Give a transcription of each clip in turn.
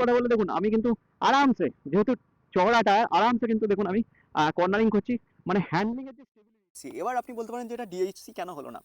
কথা বলে দেখুন, আমি কিন্তু আরামসে, যেহেতু চড়াটা আরামসে কিন্তু দেখুন আমি কর্নারিং করছি। মানে হ্যান্ডলিং এর যে এবার আপনি বলতে পারেন যে এটা ডিএইচসি কেন হলো না?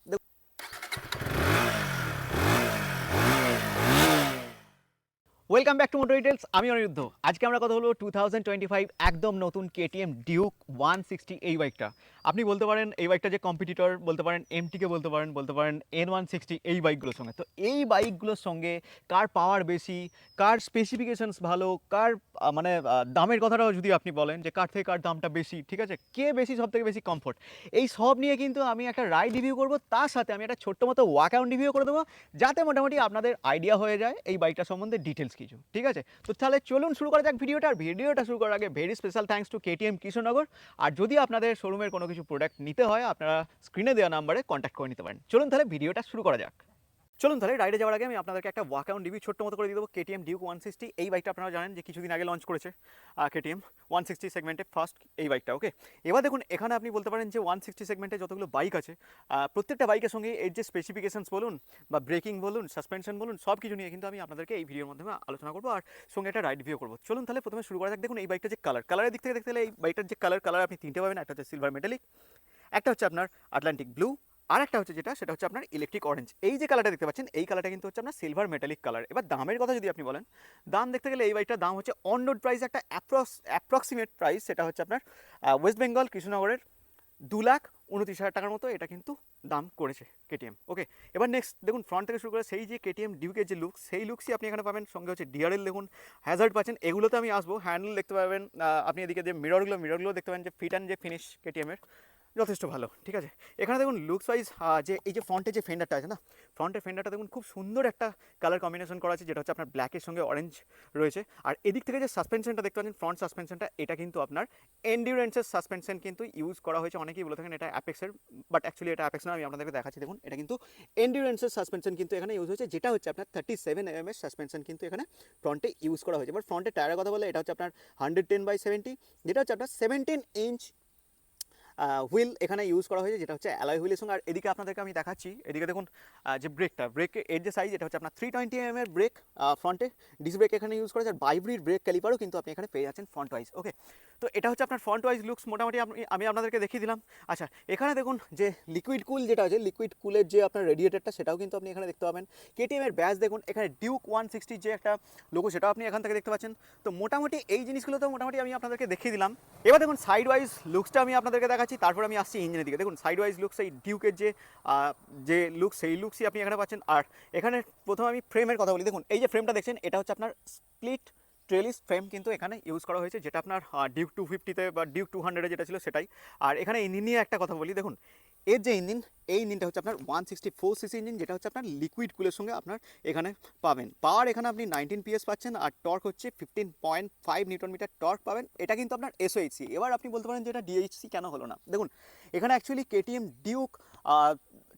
Welcome back to motor details আমি অনিরুদ্ধ। আজকে আমরা কথা বলব টু থাউজেন্ড টোয়েন্টি ফাইভ একদম নতুন কেটিএম ডিউক ওয়ান সিক্সটি এই বাইকটা আপনি বলতে পারেন এই বাইকটা যে কম্পিটিটর বলতে পারেন এমটিকে বলতে পারেন বলতে পারেন এন ওয়ান সিক্সটি এই বাইকগুলোর সঙ্গে। তো এই বাইকগুলোর সঙ্গে কার পাওয়ার বেশি, কার স্পেসিফিকেশনস ভালো, কার মানে দামের কথাটাও যদি আপনি বলেন যে কার থেকে কার দামটা বেশি, ঠিক আছে? কে বেশি সব থেকে বেশি কমফোর্ট এই সব নিয়ে কিন্তু আমি একটা রাইড রিভিউ করব, তার সাথে আমি একটা ছোট্ট মতো ওয়াক আউট রিভিউ করে দেবো, যাতে মোটামুটি আপনাদের আইডিয়া হয়ে যায় এই বাইকটা সম্বন্ধে ডিটেলস কিছু, ঠিক আছে? তো তাহলে চলুন শুরু করা যাক ভিডিওটা। আর ভিডিওটা শুরু করার আগে very special thanks to KTM Krishnanagar আর যদি আপনাদের শোরুমের কোনো কিছু প্রোডাক্ট নিতে হয়, আপনারা স্ক্রিনে দেওয়া নাম্বারে কন্ট্যাক্ট করে নিতে পারেন। চলুন তাহলে ভিডিওটা শুরু করা যাক। চলুন তাহলে রাইডে যাওয়ার আগে আমি আপনাদেরকে একটা ওয়াক আউট রিভিউ ছোট্ট মতো করে দিয়ে দেবো। কেটিএম ডিউক ওয়ান সিক্সটি এই বাইকটা আপনারা জানেন যে কিছুদিন আগে লঞ্চ করেছে কেটিএম ওয়ান সিক্সটি সেগমেন্টে ফার্স্ট এই বাইকটা ওকে এবার দেখুন, এখানে আপনি বলতে পারেন যে ওয়ান সিক্সটি সেগমেন্টে যতগুলো বাইক আছে প্রত্যেকটা বাইকের সঙ্গে এর যে স্পেসিফিকেশনস বলুন বা ব্রেকিং বলুন সাসপেনশন বলুন সব কিছু নিয়ে কিন্তু আমি আপনাদেরকে এই ভিডিওর মাধ্যমে আলোচনা করব আর সঙ্গে একটা রাইড রিভিউ করব। চলুন তাহলে প্রথমে শুরু করা যাক। দেখুন, এই বাইকটা যে কালার কালারের দিক থেকে দেখতে গেলে এই বাইকটার যে কালার কালার আপনি তিনটে পাবেন, একটা হচ্ছে সিলভার মেটালিক একটা হচ্ছে আপনার আটলান্টিক ব্লু আর একটা হচ্ছে যেটা, সেটা হচ্ছে আপনার ইলেকট্রিক অরেঞ্জ এই যে কালারটা দেখতে পাচ্ছেন, এই কালারটা কিন্তু হচ্ছে আপনার সিলভার মেটালিক কালার এবার দামের কথা যদি আপনি বলেন, দাম দেখতে গেলে এই বাইকটার দাম হচ্ছে অন রোড প্রাইস একটা অ্যাপ্রক্স অ্যাপ্রক্সিমেট প্রাইস সেটা হচ্ছে আপনার ওয়েস্ট বেঙ্গল কৃষ্ণনগরের দু লাখ উনত্রিশ হাজার টাকার মতো এটা কিন্তু দাম করেছে কেটিএম ওকে এবার নেক্সট দেখুন ফ্রন্ট থেকে শুরু করে সেই যে কেটিএম ডিউকের যে লুক সেই লুকসই আপনি এখানে পাবেন। সঙ্গে হচ্ছে ডিআরএল দেখুন হ্যাজার্ড পাচ্ছেন। এগুলোতে আমি আসব হ্যান্ডেল দেখতে পাবেন আপনি এদিকে যে মিররগুলো মিররগুলো দেখতে পাবেন যে ফিট অ্যান্ড যে ফিনিশ কেটিএমের যথেষ্ট ভালো, ঠিক আছে? এখানে দেখুন লুকস ওয়াইজ যে এই যে ফ্রন্টের যে ফেন্ডারটা আছে না ফ্রন্টের ফেন্ডারটা দেখুন খুব সুন্দর একটা কালার কম্বিনেশন করা আছে, যেটা হচ্ছে আপনার ব্ল্যাকের সঙ্গে অরেঞ্জ রয়েছে। আর এদিক থেকে যে সাসপেনশনটা দেখতে পাচ্ছেন ফ্রন্ট সাসপেনশনটা এটা কিন্তু আপনার এন্ডিউরেন্সের সাসপেনশন কিন্তু ইউজ করা হয়েছে। অনেকেই বলে থাকেন এটা অ্যাপেক্সের বাট অ্যাকচুয়ালি এটা অ্যাপেক্স না, আমি আপনাদেরকে দেখাচ্ছি। দেখুন, এটা কিন্তু এন্ডিউরেন্সের সাসপেনশন কিন্তু এখানে ইউজ হয়েছে, যেটা হচ্ছে আপনার থার্টি সেভেন এম এর সাসপেনশন কিন্তু এখানে ফ্রন্টে ইউজ করা হয়েছে। বাট ফ্রন্টের টায়ারের কথা বলে এটা হচ্ছে আপনার হান্ড্রেড টেন বাই সেভেন্টি যেটা হচ্ছে আপনার সেভেন্টিন ইঞ্চ হুইল এখানে ইউজ করা হয়েছে, যেটা হচ্ছে অ্যালয় হুইলের সঙ্গে। আর এদিকে আপনাদেরকে আমি দেখাচ্ছি, এদিকে দেখুন যে ব্রেকটা ব্রেক এর যে সাইজ এটা হচ্ছে আপনার থ্রি টোয়েন্টি এম এর ব্রেক ফ্রন্টে ডিস ব্রেক এখানে ইউজ করা হয়েছে, আর বাইব্রিড ব্রেক ক্যালিপারও কিন্তু আপনি এখানে পেয়ে যাচ্ছেন ফ্রন্ট ওয়াইজ ওকে তো এটা হচ্ছে আপনার ফ্রন্ট ওয়াইজ লুকস মোটামুটি আপনি, আমি আপনাদেরকে দেখিয়ে দিলাম। আচ্ছা এখানে দেখুন যে লিকুইড কুল যেটা আছে লিকুইড কুলের যে আপনার রেডিয়েটারটা সেটাও কিন্তু আপনি এখানে দেখতে পাবেন। কেটিএম এর ব্যাচ দেখুন, এখানে ডিউক ওয়ান সিক্সটির যে একটা লোগো সেটাও আপনি এখান থেকে দেখতে পাচ্ছেন। তো মোটামুটি এই জিনিসগুলো তো মোটামুটি আমি আপনাদেরকে দেখিয়ে দিলাম। এবার দেখুন সাইড ওয়াইজ লুকসটা আমি আপনাদেরকে দেখাচ্ছি, তারপর আমি আসছি ইঞ্জিনের দিকে। দেখুন সাইড ওয়াইজ লুকস এই ডিউকের যে যে লুক সেই লুকসই আপনি এখানে পাচ্ছেন। আর এখানে প্রথমে আমি ফ্রেমের কথা বলি। দেখুন, এই যে ফ্রেমটা দেখছেন, এটা হচ্ছে আপনার স্প্লিট ট্রেলিস ফ্রেম কিন্তু এখানে ইউজ করা হয়েছে, যেটা আপনার ডিউক টু ফিফটিতে বা ডিউক টু হান্ড্রেডে যেটা ছিল সেটাই। আর এখানে ইঞ্জিন নিয়ে একটা কথা বলি, দেখুন, এর যে ইঞ্জিন এই ইঞ্জিনটা হচ্ছে আপনার one sixty four CC engine যেটা হচ্ছে আপনার লিকুইড কুলের সঙ্গে আপনার এখানে পাবেন। পাওয়ার এখানে আপনি নাইনটিন পিএস পাচ্ছেন, আর টর্ক হচ্ছে fifteen point five newton metre torque পাবেন। এটা কিন্তু আপনার এসওএইচসি এবার আপনি বলতে পারেন যে এটা ডিএইচসি কেন হলো না? দেখুন, এখানে অ্যাকচুয়ালি কেটিএম ডিউক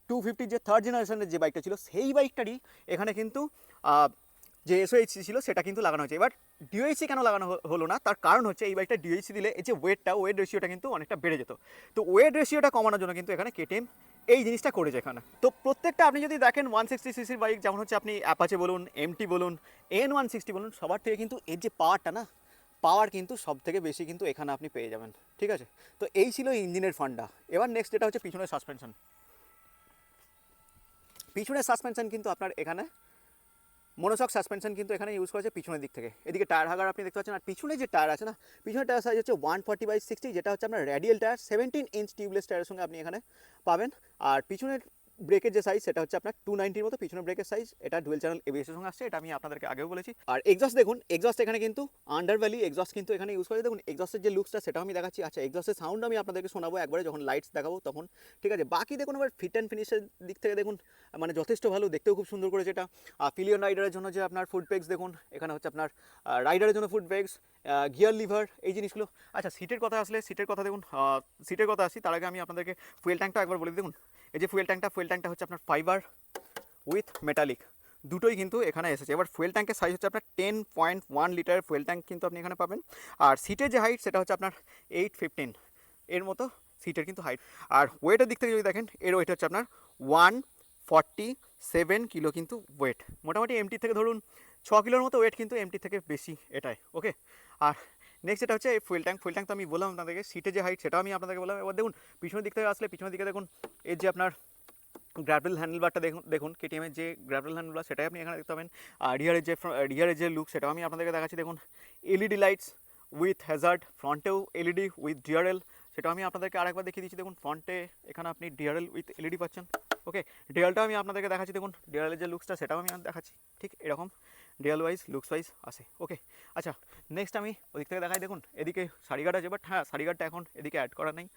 টু ফিফটির যে থার্ড জেনারেশনের যে বাইকটা ছিল, সেই বাইকটারই এখানে কিন্তু যে এসওএইচসি ছিল সেটা কিন্তু লাগানো হয়েছে। এবার ডিওএইচসি কেন লাগানো হলো না? তার কারণ হচ্ছে এই বাইকটা ডিওএইচসি দিলে এই যে ওয়েটটা ওয়েট রেশিওটা কিন্তু অনেকটা বেড়ে যেত। তো ওয়েট রেশিওটা কমানোর জন্য কিন্তু এখানে কেটিএম এই জিনিসটা করেছে এখানে। তো প্রত্যেকটা আপনি যদি দেখেন ওয়ান সিক্সটি সিসির বাইক যেমন হচ্ছে আপনি অ্যাপাচে বলুন এমটি বলুন এন ওয়ান সিক্সটি বলুন, সবার থেকে কিন্তু এর যে পাওয়ারটা না পাওয়ার কিন্তু সব থেকে বেশি কিন্তু এখানে আপনি পেয়ে যাবেন। ঠিক আছে? তো এই ছিল ইঞ্জিনের ফান্ডা এবার নেক্সট যেটা হচ্ছে পিছনের সাসপেনশন পিছনের সাসপেনশন কিন্তু আপনার এখানে মনোসক সাসপেনশন কিন্তু এখানে ইউজ করেছে পিছনের দিক থেকে। এদিকে টায়ার হাগার আপনি দেখতে পাচ্ছেন, আর পিছনে যে টায়ার আছে না, পিছনের টায়ার সাইজ হচ্ছে ওয়ান ফর্টি বাই সিক্সটি যেটা হচ্ছে আপনার radial tyre seventeen inch tubeless টায়ারের সঙ্গে আপনি এখানে পাবেন। আর পিছনের ব্রেকের যে সাইজ সেটা হচ্ছে আপনার টু নাইনটির মতো, পিছনের ব্রেকের সাইজ এটা ডুয়েল চ্যানেল এবিএসের সঙ্গে আসছে, এটা আমি আপনাদেরকে আগেও বলেছি। আর এক্সস্ট দেখুন এক্সস্ট এখানে কিন্তু আন্ডার ভ্যালি এক্সস্ট কিন্তু এখানে ইউজ করে। দেখুন এক্সস্টের যে লুকসটা সেটাও আমি দেখাচ্ছি। আচ্ছা এক্সস্টের সাউন্ড আমি আপনাদেরকে শোনাবো, একবারে যখন লাইটস দেখাবো, তখন। ঠিক আছে, বাকি দেখুন, এবার ফিট অ্যান্ড ফিনিশের দিক থেকে দেখুন মানে যথেষ্ট ভালো, দেখতেও খুব সুন্দর করেছে এটা। ফিলিয়ন রাইডারের জন্য যে আপনার ফুড পেক্স দেখুন, এখানে হচ্ছে আপনার রাইডারের জন্য ফুড পেক্স গিয়ার লিভার এই জিনিসগুলো। আচ্ছা সিটের কথা আসলে সিটের কথা দেখুন সিটের কথা আসি, তার আগে আমি আপনাদেরকে ফুয়েল ট্যাঙ্কটা একবার বলে দেখুন এই যে ফুয়েল ট্যাঙ্কটা ফুয়েল ট্যাঙ্কটা হচ্ছে আপনার ফাইবার উইথ মেটালিক দুটোই কিন্তু এখানে এসেছে। এবার ফুয়েল ট্যাঙ্কের সাইজ হচ্ছে আপনার টেন পয়েন্ট ওয়ান লিটারের ফুয়েল ট্যাঙ্ক কিন্তু আপনি এখানে পাবেন। আর সিটের যে হাইট সেটা হচ্ছে আপনার এইট ফিফটিন এর মতো সিটের কিন্তু হাইট আর ওয়েটের দিক থেকে যদি দেখেন, এর ওয়েট হচ্ছে আপনার ওয়ান ফর্টি সেভেন কিলো কিন্তু ওয়েট মোটামুটি এমটি থেকে ধরুন ছ কিলোর মতো ওয়েট কিন্তু এমটি থেকে বেশি এটাই ওকে আর নেক্সট যেটা হচ্ছে ফুয়েল ট্যাঙ্ক ফুয়েল ট্যাঙ্ক তো আমি বললাম আপনাদেরকে সিটে যে হাইট সেটাও আমি আপনাদেরকে বললাম। এবার দেখুন, পিছনের দিক থেকে আসলে, পিছনের দিকে দেখুন এর যে আপনার গ্র্যাভেল হ্যান্ডেলবারটা দেখুন দেখুন কেটিএমের যে গ্র্যাভেল হ্যান্ডেলবার সেটাই আপনি এখানে দেখতে পাবেন। আর রিয়ারের যে রিয়ারের যে লুক সেটাও আমি আপনাদেরকে দেখাচ্ছি। দেখুন এলইডি লাইটস উইথ হ্যাজার্ড ফ্রন্টেও এলইডি উইথ ডিআরএল সেটা আমি আপনাদেরকে আরেকবার দেখিয়ে দিচ্ছি। দেখুন ফ্রন্টে এখানে আপনি ডিআরএল উইথ এলইডি পাচ্ছেন। ওকে ডিআরএলটাও আমি আপনাদেরকে দেখাচ্ছি। দেখুন ডিআরএলের যে লুকসটা সেটাও আমি দেখাচ্ছি। ঠিক এরকম। ডিএল ওয়াইজ লুকস ওয়াইজ আছে। ওকে আচ্ছা নেক্সট আমি ওদিক থেকে দেখাই, দেখুন, এদিকে শাড়িঘাট আছে বাট হ্যাঁ শাড়িঘাটটা এখন এদিকে অ্যাড করা নেই।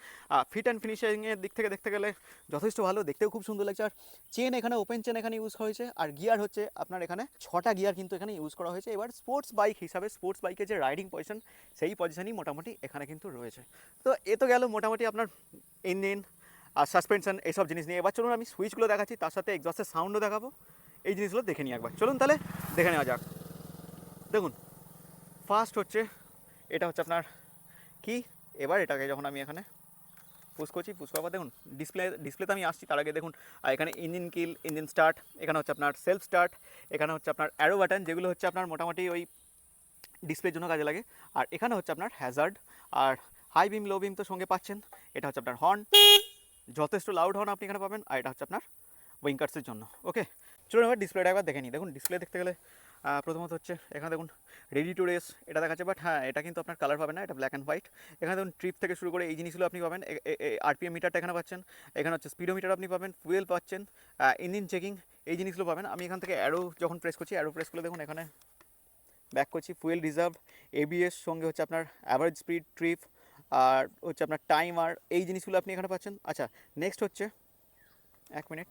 ফিট অ্যান্ড ফিনিশিংয়ের দিক থেকে দেখতে গেলে যথেষ্ট ভালো, দেখতেও খুব সুন্দর লাগছে। আর চেন এখানে ওপেন চেন এখানে ইউজ হয়েছে, আর গিয়ার হচ্ছে আপনার এখানে ছটা গিয়ার কিন্তু এখানে ইউজ করা হয়েছে। এবার স্পোর্টস বাইক হিসাবে স্পোর্টস বাইকের যে রাইডিং পজিশন সেই পজিশনই মোটামুটি এখানে কিন্তু রয়েছে। তো এ তো গেল মোটামুটি আপনার ইঞ্জিন আর সাসপেনশন এইসব জিনিস নিয়ে। এবার চলুন, আমি সুইচগুলো দেখাচ্ছি, তার সাথে এক্সস্টের সাউন্ডও দেখাবো। এই জিনিসগুলো দেখে নিই একবার। চলুন তাহলে দেখে নেওয়া যাক। দেখুন ফার্স্ট হচ্ছে, এটা হচ্ছে আপনার কি? এবার এটাকে যখন আমি এখানে পুশ করছি পুশ করার দেখুন ডিসপ্লে ডিসপ্লেতে আমি আসছি, তার আগে দেখুন, আর এখানে ইঞ্জিন কিল ইঞ্জিন স্টার্ট এখানে হচ্ছে আপনার সেলফ স্টার্ট এখানে হচ্ছে আপনার অ্যারো বাটন যেগুলো হচ্ছে আপনার মোটামুটি ওই ডিসপ্লের জন্য কাজে লাগে। আর এখানে হচ্ছে আপনার হ্যাজার্ড আর হাই বিম লো বিম তো সঙ্গে পাচ্ছেন। এটা হচ্ছে আপনার হর্ন যথেষ্ট লাউড হর্ন আপনি এখানে পাবেন, আর এটা হচ্ছে আপনার উইঙ্কার্সের জন্য। ওকে চলুন এবার ডিসপ্লেটা একবার দেখে নিই। দেখুন ডিসপ্লে দেখতে গেলে প্রথমত হচ্ছে, এখানে দেখুন রেডি টু রেস এটা দেখাচ্ছে বাট হ্যাঁ এটা কিন্তু আপনার কালার পাবেন না, এটা ব্ল্যাক অ্যান্ড হোয়াইট এখানে দেখুন ট্রিপ থেকে শুরু করে এই জিনিসগুলো আপনি পাবেন আরপিএম মিটারটা এখানে পাচ্ছেন, এখানে হচ্ছে স্পিডোমিটার আপনি পাবেন ফুয়েল পাচ্ছেন ইঞ্জিন চেকিং এই জিনিসগুলো পাবেন। আমি এখান থেকে অ্যারো যখন প্রেস করছি অ্যারো প্রেস করলে দেখুন, এখানে ব্যাক করছি ফুয়েল রিজার্ভ এবিএস সঙ্গে হচ্ছে আপনার অ্যাভারেজ স্পিড ট্রিপ আর হচ্ছে আপনার টাইম আর এই জিনিসগুলো আপনি এখানে পাচ্ছেন। আচ্ছা নেক্সট হচ্ছে, এক মিনিট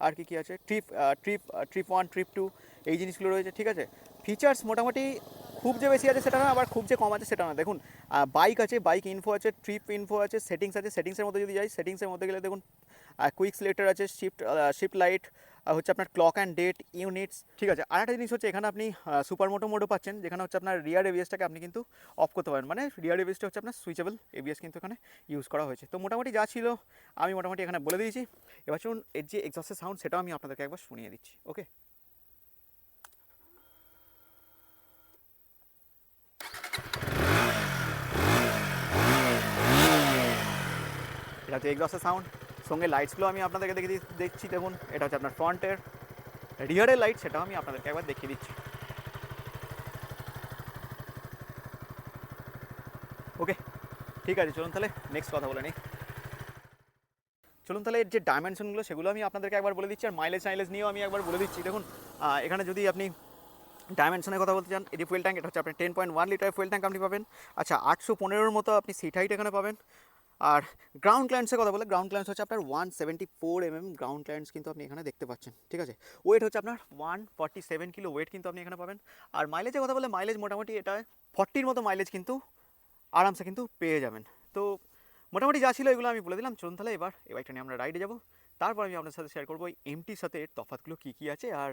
আর কি কি আছে? Trip trip trip one trip two এই জিনিসগুলো রয়েছে, ঠিক আছে? ফিচার্স মোটামুটি খুব যে বেশি আছে সেটা না, আবার খুব যে কম আছে সেটা না। দেখুন বাইক আছে বাইক ইনফো আছে ট্রিপ ইনফো আছে সেটিংস আছে সেটিংসের মধ্যে যদি যাই সেটিংসের মধ্যে গেলে দেখুন কুইক সিলেক্টার আছে শিফট শিফট লাইট হচ্ছে আপনার ক্লক অ্যান্ড ডেট ইউনিটস ঠিক আছে? আর একটা জিনিস হচ্ছে এখানে আপনি সুপার মোটো মোডও পাচ্ছেন, যেখানে হচ্ছে আপনার রিয়ার এবিএসটাকে আপনি কিন্তু অফ করতে পারেন। মানে রিয়ার এবিএসটা হচ্ছে আপনার সুইচেবল এবিএস কিন্তু এখানে ইউজ করা হয়েছে। তো মোটামুটি যা ছিল আমি মোটামুটি এখানে বলে দিয়েছি। এবার চলুন, এর যে এক্সস্টের সাউন্ড সেটাও আমি আপনাদেরকে একবার শুনিয়ে দিচ্ছি ওকে এটা হচ্ছে এক্সস্টের সাউন্ড সঙ্গে লাইটসগুলো আমি আপনাদেরকে দেখে দি- দিচ্ছি দেখুন, এটা হচ্ছে আপনার ফ্রন্টের। রিয়ারের লাইট সেটাও আমি আপনাদেরকে একবার দেখিয়ে দিচ্ছি। ওকে ঠিক আছে, চলুন তাহলে নেক্সট কথা বলে নিই। চলুন তাহলে এর যে ডাইমেনশনগুলো সেগুলো আমি আপনাদেরকে একবার বলে দিচ্ছি, আর মাইলেজ টাইলেজ নিয়েও আমি একবার বলে দিচ্ছি। দেখুন এখানে যদি আপনি ডাইমেনশনের কথা বলতে চান যে ফুয়েল ট্যাঙ্ক এটা হচ্ছে আপনার ten point one litre fuel tank আপনি পাবেন। আচ্ছা আটশো পনেরোর মতো আপনি সিট হাইট এখানে পাবেন। আর গ্রাউন্ড ক্লায়েন্টসের কথা বলে গ্রাউন্ড ক্লায়েন্টস হচ্ছে আপনার one seventy four M M ground clearance কিন্তু আপনি এখানে দেখতে পাচ্ছেন, ঠিক আছে? ওয়েট হচ্ছে আপনার one forty seven kilo weight কিন্তু আপনি এখানে পাবেন। আর মাইলেজের কথা বলে মাইলেজ মোটামুটি এটা ফর্টির মতো মাইলেজ কিন্তু আরামসে কিন্তু পেয়ে যাবেন। তো মোটামুটি যা ছিল এগুলো আমি বলে দিলাম, চলুন তাহলে এবার এই বাইকটা নিয়ে আমরা রাইডে যাব। তারপর আমি আপনার সাথে শেয়ার করব এমটির সাথে এর তফাৎগুলো কী কী আছে, আর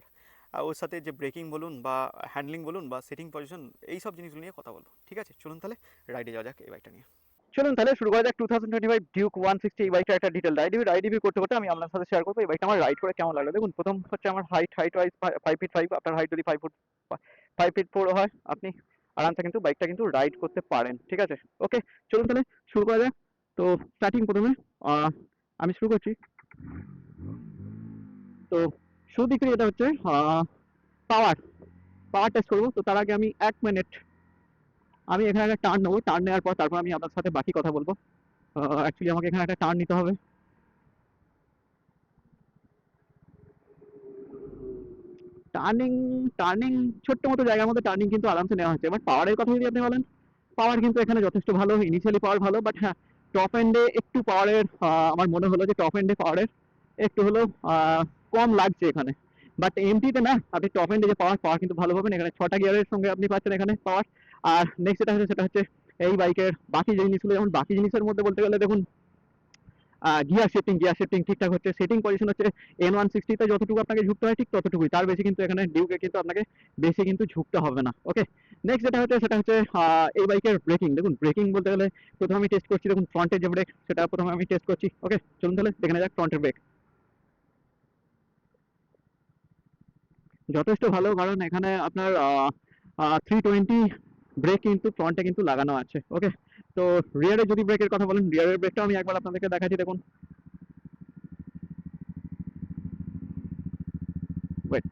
ওর সাথে যে ব্রেকিং বলুন বা হ্যান্ডলিং বলুন বা সেটিং পজিশন এই সব জিনিসগুলো নিয়ে কথা বলব, ঠিক আছে? চলুন তাহলে রাইডে যাওয়া যাক এই বাইকটা নিয়ে। চলুন তাহলে শুরু করা যাক। Two thousand twenty five Duke one sixty এই বাইকটা একটা ডিটেল রাইড রাইড রিভিউ করতে করতে আমি আপনার সাথে শেয়ার করব। এই বাইকটা আমার রাইড করে কেমন লাগল? দেখুন, প্রথম হচ্ছে আমার height height wise five feet five আপনার হাইট যদি five foot five feet four হয়, আপনি আরামসে কিন্তু বাইকটা কিন্তু রাইড করতে পারেন। ঠিক আছে? ওকে চলুন তাহলে শুরু করা যাক। তো স্টার্টিং প্রথমে আমি শুরু করছি। তো শুরু দিকে এটা হচ্ছে পাওয়ার পাওয়ার টেস্ট করব। তো তার আগে আমি এক মিনিট আমি এখানে একটা টার্ন নেব। টার্ন নেওয়ার পর তারপর আমি আপনার সাথে বাকি কথা বলব। অ্যাকচুয়ালি আমাকে এখানে একটা টার্ন নিতে হবে। টার্নিং টার্নিং ছোট্ট মতো জায়গার মধ্যে টার্নিং কিন্তু আরামসে নেওয়া হচ্ছে। বাট পাওয়ারের কথা যদি আপনি বলেন পাওয়ার কিন্তু এখানে যথেষ্ট ভালো। ইনিশিয়ালি পাওয়ার ভালো বাট হ্যাঁ টপ এন্ডে একটু পাওয়ারের আমার মনে হলো যে টপ এন্ডে পাওয়ারের একটু আহ, কম লাগছে এখানে। বাট এমটিতে না আপনি টপ এন্ডে যে পাওয়ার পাওয়ার কিন্তু ভালো পাবেন। এখানে ছটা গিয়ারের সঙ্গে আপনি পাচ্ছেন এখানে পাওয়ার আর নেক্সট যেটা হচ্ছে, সেটা হচ্ছে এই বাইকের বাকি জিনিসগুলো যেমন বাকি জিনিসের মধ্যে বলতে গেলে দেখুন গিয়ার শিফটিং গিয়ার শিফটিং ঠিকঠাক হচ্ছে। সেটিং পজিশন হচ্ছে এন ওয়ান সিক্সটিতে যতটুকু আপনাকে ঝুঁকতে হয়, ঠিক ততটুকুই। তার বেশি কিন্তু এখানে ডিউকে কিন্তু আপনাকে বেশি কিন্তু ঝুঁকতে হবে না। ওকে নেক্সট যেটা হচ্ছে, সেটা হচ্ছে এই বাইকের ব্রেকিং দেখুন ব্রেকিং বলতে গেলে প্রথমে আমি টেস্ট করছি, দেখুন ফ্রন্টের যে ব্রেক সেটা প্রথমে আমি টেস্ট করছি। ওকে চলুন তাহলে দেখে নেওয়া যাক ফ্রন্টের ব্রেক যথেষ্ট ভালো, কারণ এখানে আপনার থ্রি টোয়েন্টি ব্রেক কিন্তু ফ্রন্টে কিন্তু লাগানো আছে ওকে তো রিয়ারে যদি ব্রেকের কথা বলেন রিয়ারের ব্রেকটাও আমি একবার আপনাদেরকে দেখাচ্ছি, দেখুন। ওয়েট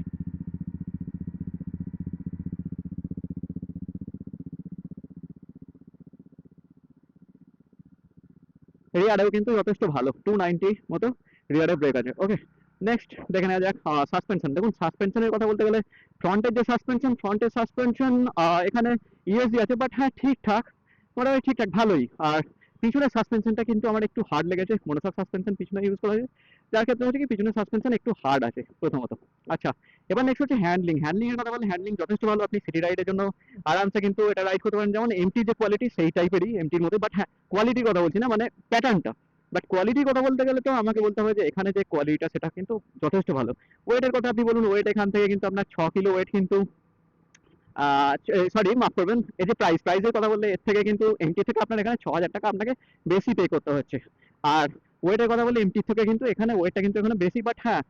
রিয়ারেও কিন্তু যথেষ্ট ভালো টু নাইনটি মতো রিয়ারে ব্রেক আছে ওকে নেক্সট দেখে নেওয়া যাক সাসপেনশন দেখুন সাসপেনশনের কথা বলতে গেলে ফ্রন্টের যে সাসপেনশন ফ্রন্টের সাসপেনশন এখানে ইউএসডি আছে বাট হ্যাঁ ঠিকঠাক। মোটামুটি ঠিকঠাক, ভালোই। আর পিছনের সাসপেনশনটা কিন্তু আমার একটু হার্ড লেগেছে। মনোসক সাসপেনশন পিছনে ইউজ করা হয়েছে। যার ক্ষেত্রে হচ্ছে কি পিছনের সাসপেনশন একটু হার্ড আছে, প্রথমত। আচ্ছা এবার নেক্সট হচ্ছে হ্যান্ডলিং হ্যান্ডলিং এর কথা বললে হ্যান্ডলিং যথেষ্ট ভালো। আপনি সিটি রাইডের জন্য আরামসে কিন্তু এটা রাইড করতে পারেন। যেমন এমটি যে কোয়ালিটি সেই টাইপেরই এমটির মধ্যে। বাট হ্যাঁ কোয়ালিটির কথা বলছি না মানে প্যাটার্নটা বাট কোয়ালিটির কথা বলতে গেলে তো আমাকে বলতে হবে যে, এখানে যে কোয়ালিটিটা সেটা কিন্তু যথেষ্ট ভালো। ওয়েটের কথা আপনি বলুন ওয়েট এখান থেকে কিন্তু আপনার ছ কিলো ওয়েট কিন্তু সরি মাফ করবেন, এই যে প্রাইস প্রাইসের কথা বললে, এর থেকে কিন্তু এমটি থেকে আপনার এখানে ছ হাজার টাকা আপনাকে বেশি পে করতে হচ্ছে। আর ওয়েটের কথা এমটি থেকে কিন্তু এখানে ওয়েটটা কিন্তু এখানে বেশি বাট হ্যাঁ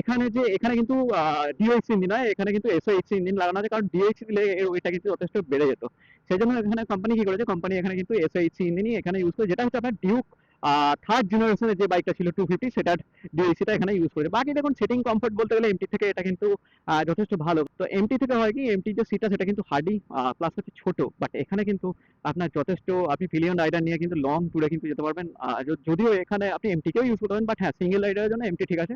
এখানে যে, এখানে কিন্তু ডিএইচ ইঞ্জিন হয় এখানে কিন্তু এসওএইচ ইঞ্জিন লাগানো আছে, কারণ ডিএইচ দিলে এর ওয়েটটা কিন্তু যথেষ্ট বেড়ে যেত। সেই জন্য এখানে কোম্পানি কি করেছে কোম্পানি এখানে কিন্তু এসওএইচ ইঞ্জিনই এখানে ইউজ করে, যেটা হচ্ছে আপনার ডিউক থার্ড জেনারেশনের যে বাইকটা ছিল টু ফিফটি সেটার ডিএইচটা এখানে ইউজ করেছে। বাকি দেখুন সিটিং কমফর্ট বলতে গেলে এমটি থেকে এটা কিন্তু যথেষ্ট ভালো। তো এমটি থেকে হয় কি এমটি যে সিটটা সেটা কিন্তু হার্ডি প্লাস হচ্ছে ছোট। বাট এখানে কিন্তু আপনার যথেষ্ট, আপনি পিলিয়ন রাইডার নিয়ে কিন্তু লং ট্যুরে কিন্তু যেতে পারবেন। যদিও এখানে আপনি এমটিকেও ইউজ করতে পারেন বাট হ্যাঁ সিঙ্গেল রাইডারের জন্য এমটি ঠিক আছে।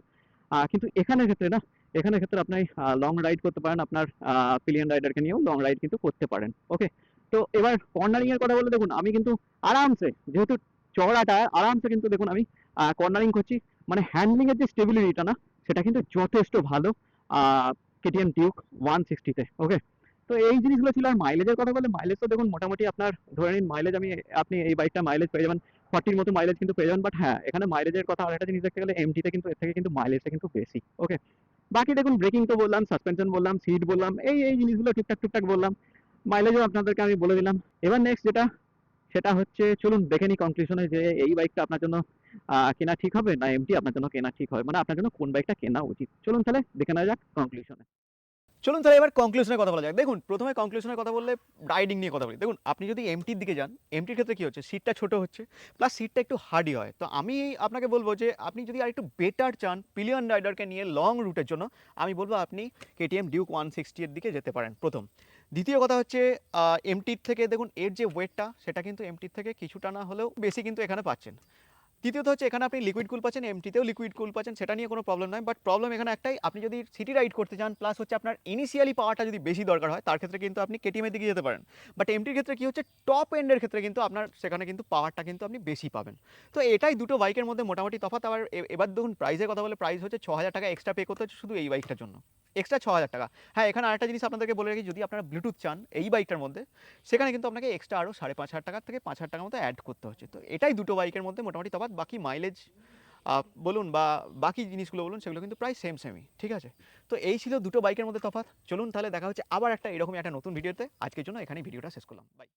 কিন্তু এখানে ক্ষেত্রে না এখানে ক্ষেত্রে আপনি লং রাইড করতে পারেন, আপনার পিলিয়ন রাইডারকে নিয়েও লং রাইড কিন্তু করতে পারেন। ওকে তো এবার কর্নারিং এর কথা বলে দেখুন, আমি কিন্তু আরামসে, যেহেতু চওড়াটা আরামসে কিন্তু দেখুন আমি কর্নারিং করছি। মানে হ্যান্ডলিং এর যে স্টেবিলিটিটা না, সেটা কিন্তু যথেষ্ট ভালো কেটিএম ডিউক ওয়ান সিক্সটিতে ওকে তো এই জিনিসগুলো ছিল আর মাইলেজের কথা বলে মাইলেজ তো দেখুন মোটামুটি আপনার, ধরে নিন মাইলেজ আমি, আপনি এই বাইকটা মাইলেজ পেয়ে যাবেন ফর্টির মতো মাইলেজ কিন্তু পেয়ে যাবেন বাট হ্যাঁ এখানে মাইলেজের কথা আরেকটা জিনিস দেখতে গেলে এমটিতে কিন্তু, এর থেকে কিন্তু মাইলেজটা কিন্তু বেশি ওকে বাকি দেখুন ব্রেকিং তো বললাম সাসপেনশন বললাম সিট বললাম, এই এই জিনিসগুলো টুকটাক টুকটাক বললাম মাইলেজও আপনাদেরকে আমি বলে দিলাম। এবার নেক্সট যেটা সেটা হচ্ছে, চলুন দেখে নিই কনক্লুশনে যে এই বাইকটা আপনার জন্য কেনা ঠিক হবে না এমটি আপনার জন্য কেনা ঠিক হবে মানে আপনার জন্য কোন বাইকটা কেনা উচিত? চলুন তাহলে দেখে নেওয়া যাক কনক্লুশনে চলুন তাহলে এবার কনক্লুশনের কথা বলা যাক। দেখুন, প্রথমে কনক্লুশনের কথা বললে রাইডিং নিয়ে কথা বলি। দেখুন, আপনি যদি এমটির দিকে যান এমটির ক্ষেত্রে কী হচ্ছে? সিটটা ছোট হচ্ছে প্লাস সিটটা একটু হার্ডি হয়। তো আমি আপনাকে বলব যে, আপনি যদি আর একটু বেটার চান পিলিয়ন রাইডারকে নিয়ে লং রুটের জন্য, আমি বলব আপনি কেটিএম ডিউক ওয়ান সিক্সটি এর দিকে যেতে পারেন প্রথম। দ্বিতীয় কথা হচ্ছে এমটির থেকে দেখুন, এর যে ওয়েটটা সেটা কিন্তু এমটির থেকে কিছুটা না হলেও বেশি কিন্তু এখানে পাচ্ছেন। দ্বিতীয়ত হচ্ছে এখানে আপনি লিকুইড কুল পাচ্ছেন এমটিতেও লিকুইড কুল পাচ্ছেন, সেটা নিয়ে কোনো প্রবলেম নয় বাট প্রবলেম এখানে একটাই, আপনি যদি সিটি রাইড করতে চান প্লাস হচ্ছে আপনার ইনিশিয়ালি পাওয়ারটা যদি বেশি দরকার হয়, তার ক্ষেত্রে কিন্তু আপনি কেটিএমের দিকে যেতে পারেন। বাট এমটির ক্ষেত্রে কি হচ্ছে টপ এন্ডের ক্ষেত্রে কিন্তু আপনার, সেখানে কিন্তু পাওয়ারটা কিন্তু আপনি বেশি পাবেন। তো এটাই দুটো বাইকের মধ্যে মোটামুটি তফাৎ, আবার এবার দেখুন প্রাইসের কথা বলে প্রাইস হচ্ছে ছ হাজার টাকা এক্সট্রা পে করতে হচ্ছে শুধু এই বাইকটার জন্য। এক্সট্রা ছ হাজার টাকা। হ্যাঁ এখানে আরেকটা জিনিস আপনাদেরকে বলে রাখি, যদি আপনারা ব্লুটুথ চান এই বাইকটার মধ্যে, সেখানে কিন্তু আপনাকে এক্সট্রা আরও সাড়ে পাঁচ হাজার টাকার থেকে পাঁচ হাজার টাকার মতো অ্যাড করতে হচ্ছে। তো এটাই দুটো বাইকের মধ্যে মোটামুটি তফাৎ বাকি মাইলেজ বলুন বা বাকি জিনিসগুলো বলুন, সেগুলো কিন্তু প্রায় সেম সেমই ঠিক আছে? তো এই ছিল দুটো বাইকের মধ্যে তফাৎ। চলুন তাহলে দেখা হচ্ছে আবার একটা এরকমই একটা নতুন ভিডিওতে আজকের জন্য এখানে ভিডিওটা শেষ করলাম। বাই